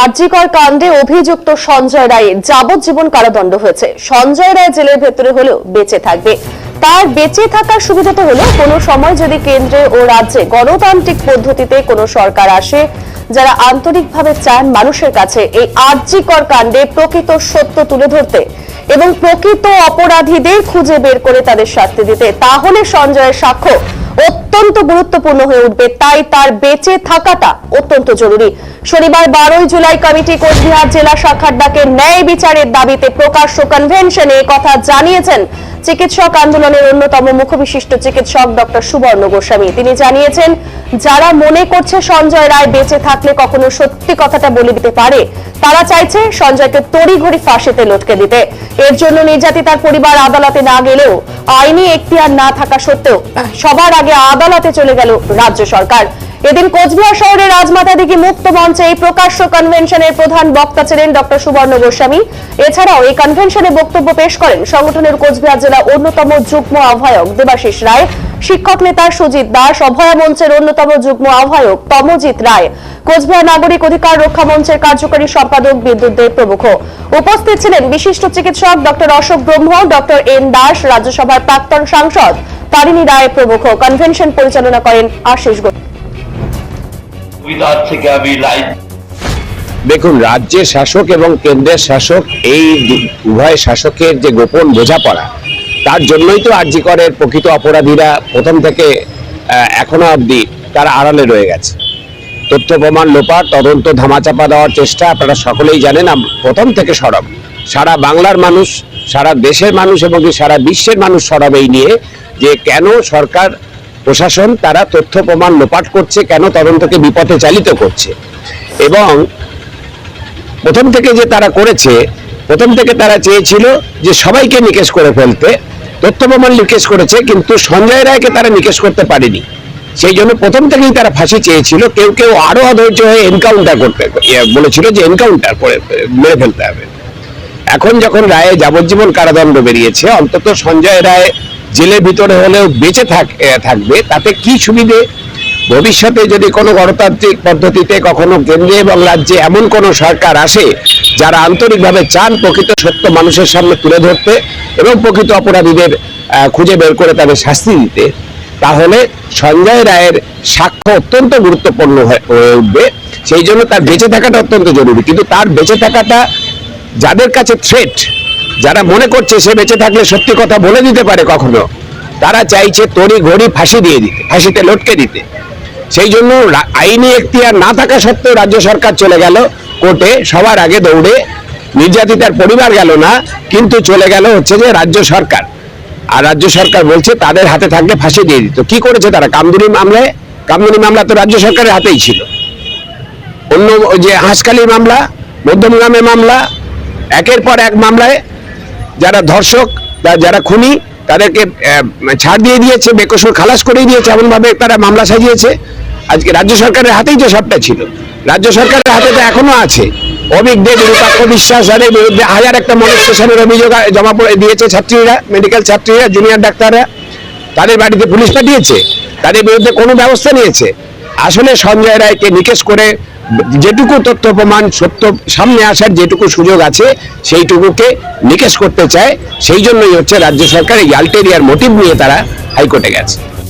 আরজিকর কাণ্ডে অভিযুক্ত সঞ্জয় রায়ের যাবজ্জীবন কারাদণ্ড হয়েছে। সঞ্জয় রায় জেলের ভেতরে হলেও বেঁচে থাকবে। তার বেঁচে থাকার সুবিধা তো হলো, কোনো সময় যদি কেন্দ্রে ও রাজ্যে গণতান্ত্রিক পদ্ধতিতে কোনো সরকার আসে, যারা আন্তরিকভাবে চান মানুষের কাছে এই আরজিকর কাণ্ডে প্রকৃত সত্য তুলে ধরতে এবং প্রকৃত অপরাধীদের খুঁজে বের করে তাদের শাস্তি দিতে, তাহলে সঞ্জয়ের সাক্ষ্য অত্যন্ত গুরুত্বপূর্ণ হয়ে উঠবে, তাই তার বেঁচে থাকাটা অত্যন্ত জরুরি। শনিবার বারোই জুলাই কমিটি কোচবিহার জেলা শাখার ডাকে ন্যায় বিচারের দাবিতে প্রকাশ্য কনভেনশনে কথা জানিয়েছেন চিকিৎসক আন্দোলনের অন্যতম মুখবিশিষ্ট চিকিৎসক ডক্টর সুবর্ণ গোস্বামী। তিনি জানিয়েছেন যারা মনে করছে সঞ্জয় রায় বেঁচে থাকলে কখনো সত্যি কথাটা বলে দিতে পারে, তারা চাইছে সঞ্জয়কে তড়িঘড়ি ফাঁসিতে লটকে দিতে। এর জন্য নির্যাতিতার পরিবার আদালতে না গেলেও আইনি এখতিয়ার না থাকা সত্ত্বেও সবার আগে আদালতে চলে গেল রাজ্য সরকার। এদিন কোচবিহার শহরের রাজমাতা দিঘি মুক্ত মঞ্চে এই প্রকাশ্য কনভেনশনের প্রধান বক্তা ছিলেন ডক্টর সুবর্ণ গোস্বামী। এছাড়াও এই কনভেনশনে বক্তব্য পেশ করেন সংগঠনের কোচবিহার জেলা অন্যতম যুগ্ম আহ্বায়ক দেবাশিস রায়। শিক্ষক নেতা সুজিত দাস অভয়া মঞ্চের অন্যতম যুগ্ম আহ্বায়ক তমজিৎ রায় কোচবিহার নাগরিক অধিকার রক্ষা মঞ্চের কার্যকরী সম্পাদক বিদ্যুৎ দেব প্রমুখ। উপস্থিত ছিলেন বিশিষ্ট চিকিৎসক ডক্টর অশোক ব্রহ্ম ডক্টর এন দাস রাজ্যসভার প্রাক্তন সাংসদ তারিণী রায় প্রমুখ। কনভেনশন পরিচালনা করেন আশিস লাইভ দেখুন রাজ্যের শাসক এবং কেন্দ্রের শাসক এই উভয় শাসকের যে গোপন বোঝাপড়া তার জন্যই তো আর জি করের প্রকৃত অপরাধীরা প্রথম থেকে এখনও অবধি তারা আড়ালে রয়ে গেছে। তথ্য প্রমাণ লোপাট তদন্ত ধামাচাপা দেওয়ার চেষ্টা আপনারা সকলেই জানেন প্রথম থেকে সরব। সারা বাংলার মানুষ, সারা দেশের মানুষ এবং সারা বিশ্বের মানুষ সরব এই নিয়ে, যে কেন সরকার, প্রশাসন তারা তথ্য প্রমাণ লোপাট করছে, কেন তদন্তকে বিপথে চালিত করছে। এবং প্রথম থেকে যে তারা করেছে, প্রথম থেকে তারা চেয়েছিল যে সবাইকে নিকেশ করে ফেলতে তথ্য প্রমাণ নিকেশ করেছে, কিন্তু সঞ্জয় রায়কে তারা নিকেশ করতে পারেনি। সেই জন্য প্রথম থেকেই তারা ফাঁসি চেয়েছিল। কেউ কেউ আরও অধৈর্য হয়ে এনকাউন্টার করতে ইয়ে বলেছিল যে এনকাউন্টার করে মেরে ফেলতে হবে। এখন যখন রায়ে যাবজ্জীবন কারাদণ্ড বেরিয়েছে, অন্তত সঞ্জয় রায় জেলের ভিতরে হলেও বেঁচে থাক থাকবে। তাতে কি সুবিধে? ভবিষ্যতে যদি কোনো গণতান্ত্রিক পদ্ধতিতে কখনো কেন্দ্রে এবং রাজ্যে এমন কোনো সরকার আসে, যারা আন্তরিকভাবে চান প্রকৃত সত্য মানুষের সামনে তুলে ধরতে এবং প্রকৃত অপরাধীদের খুঁজে বের করে তাদের শাস্তি দিতে, তাহলে সঞ্জয় রায়ের সাক্ষ্য অত্যন্ত গুরুত্বপূর্ণ হয়ে উঠবে। সেই জন্য তার বেঁচে থাকাটা অত্যন্ত জরুরি। কিন্তু তার বেঁচে থাকাটা যাদের কাছে থ্রেট যারা মনে করছে সে বেঁচে থাকলে সত্যি কথা বলে দিতে পারে কখনো, তারা চাইছে তড়ি ঘড়ি ফাঁসি দিয়ে দিতে, ফাঁসিতে লটকে দিতে। সেই জন্য আইনি এখতিয়ার না থাকা সত্ত্বেও রাজ্য সরকার চলে গেল কোর্টে, সবার আগে দৌড়ে। নির্যাতিতার পরিবার গেল না, কিন্তু চলে গেল হচ্ছে যে রাজ্য সরকার। আর রাজ্য সরকার বলছে তাদের হাতে থাকলে ফাঁসি দিয়ে দিত। কি করেছে তারা? কামদুনি মামলায় কামদুনি মামলা তো রাজ্য সরকারের হাতেই ছিল। অন্য যে হাঁসখালি মামলা মধ্যমগ্রামে মামলা, একের পর এক মামলায় যারা ধর্ষক যারা খুনি, তাদেরকে ছাড় দিয়ে দিয়েছে, বেকসুর খালাস করে দিয়েছে, এমনভাবে তারা মামলা সাজিয়েছে। আজকে রাজ্য সরকারের হাতেই তো সবটা ছিল। রাজ্য সরকারের হাতে তো এখনও আছে। অভিক দেব, রূপাক্ষ বিশ্বাস যাদের বিরুদ্ধে হাজার একটা মনস্টেশনের অভিযোগ জমা পড়ে দিয়েছে ছাত্রীরা মেডিকেল ছাত্রীরা জুনিয়র ডাক্তাররা। তাদের বাড়িতে পুলিশ পাঠিয়েছে। তাদের বিরুদ্ধে কোনো ব্যবস্থা নিয়েছে। আসলে সঞ্জয় রায়কে নিকেশ করে যেটুকু তথ্য, প্রমাণ, সত্য সামনে আসার যেটুকু সুযোগ আছে, সেইটুকুকে নিকেশ করতে চায়। সেই জন্যই হচ্ছে রাজ্য সরকার এই আলটেরিয়ার মোটিভ নিয়ে তারা হাইকোর্টে গেছে।